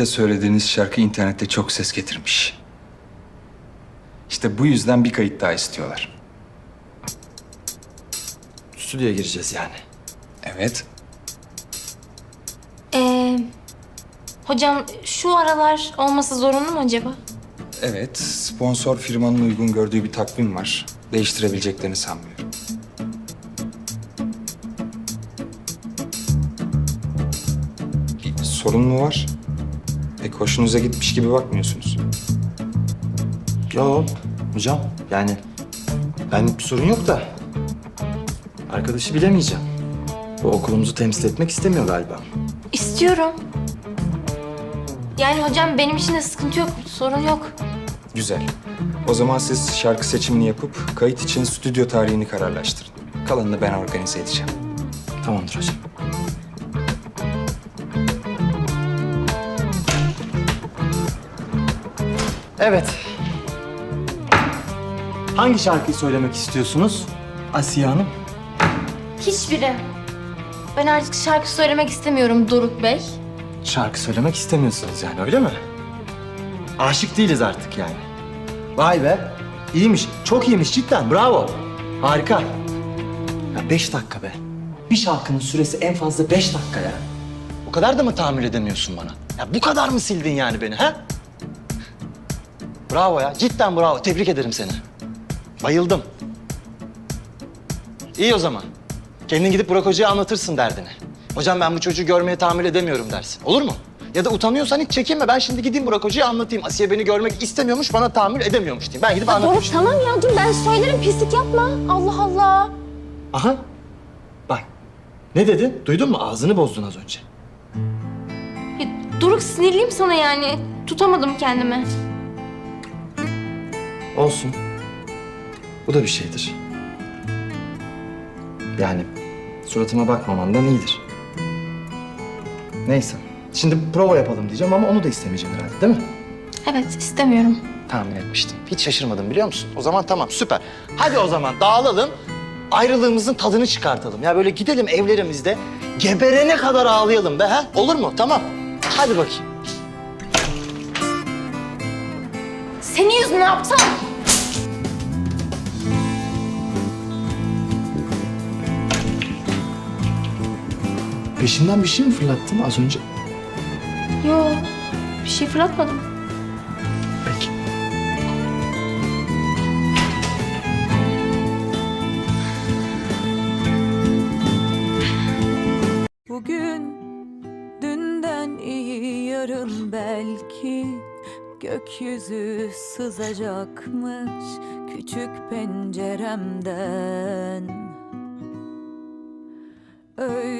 birlikte söylediğiniz şarkı internette çok ses getirmiş. İşte bu yüzden bir kayıt daha istiyorlar. Stüdyoya gireceğiz yani. Evet. Ee, hocam şu aralar olması zorunlu mu acaba? Evet, sponsor firmanın uygun gördüğü bir takvim var. Değiştirebileceklerini sanmıyorum. Bir sorun mu var? Hoşunuza gitmiş gibi bakmıyorsunuz. Yo hocam yani ben bir sorun yok da arkadaşı bilemeyeceğim. Bu okulumuzu temsil etmek istemiyor galiba. İstiyorum. Yani hocam benim için de sıkıntı yok, sorun yok. Güzel. O zaman siz şarkı seçimini yapıp kayıt için stüdyo tarihini kararlaştırın. Kalanını ben organize edeceğim. Tamamdır hocam. Evet. Hangi şarkıyı söylemek istiyorsunuz Asiye Hanım? Hiçbiri. Ben artık şarkı söylemek istemiyorum Doruk Bey. Şarkı söylemek istemiyorsunuz yani öyle mi? Aşık değiliz artık yani. Vay be. İyiymiş. Çok iyiymiş cidden. Bravo. Harika. Ya beş dakika be. Bir şarkının süresi en fazla beş dakika ya. O kadar da mı tahammül edemiyorsun bana? Ya bu kadar mı sildin yani beni ha? Bravo ya. Cidden bravo. Tebrik ederim seni. Bayıldım. İyi o zaman. Kendin gidip Burak Hoca'ya anlatırsın derdini. Hocam ben bu çocuğu görmeye tahammül edemiyorum dersin. Olur mu? Ya da utanıyorsan hiç çekinme. Ben şimdi gideyim Burak Hoca'ya anlatayım. Asiye beni görmek istemiyormuş, bana tahammül edemiyormuş diyeyim. Ben gidip anlatayım. Doruk tamam ya dur ben söylerim pislik yapma. Allah Allah. Aha. Bak. Ne dedi? Duydun mu? Ağzını bozdun az önce. Ya, Doruk sinirliyim sana yani. Tutamadım kendimi. Olsun. Bu da bir şeydir. Yani suratıma bakmamandan iyidir. Neyse. Şimdi prova yapalım diyeceğim ama onu da istemeyeceğim herhalde değil mi? Evet istemiyorum. Tahmin etmiştim. Hiç şaşırmadım biliyor musun? O zaman tamam süper. Hadi o zaman dağılalım. Ayrılığımızın tadını çıkartalım. Ya böyle gidelim evlerimizde geberene kadar ağlayalım be ha? Olur mu? Tamam. Hadi bakayım. Senin yüzünden aptal. Peşimden bir şey mi fırlattın az önce? Yo bir şey fırlatmadım. Peki. Bugün dünden iyi yarın belki gökyüzü sızacakmış küçük penceremden. Öyle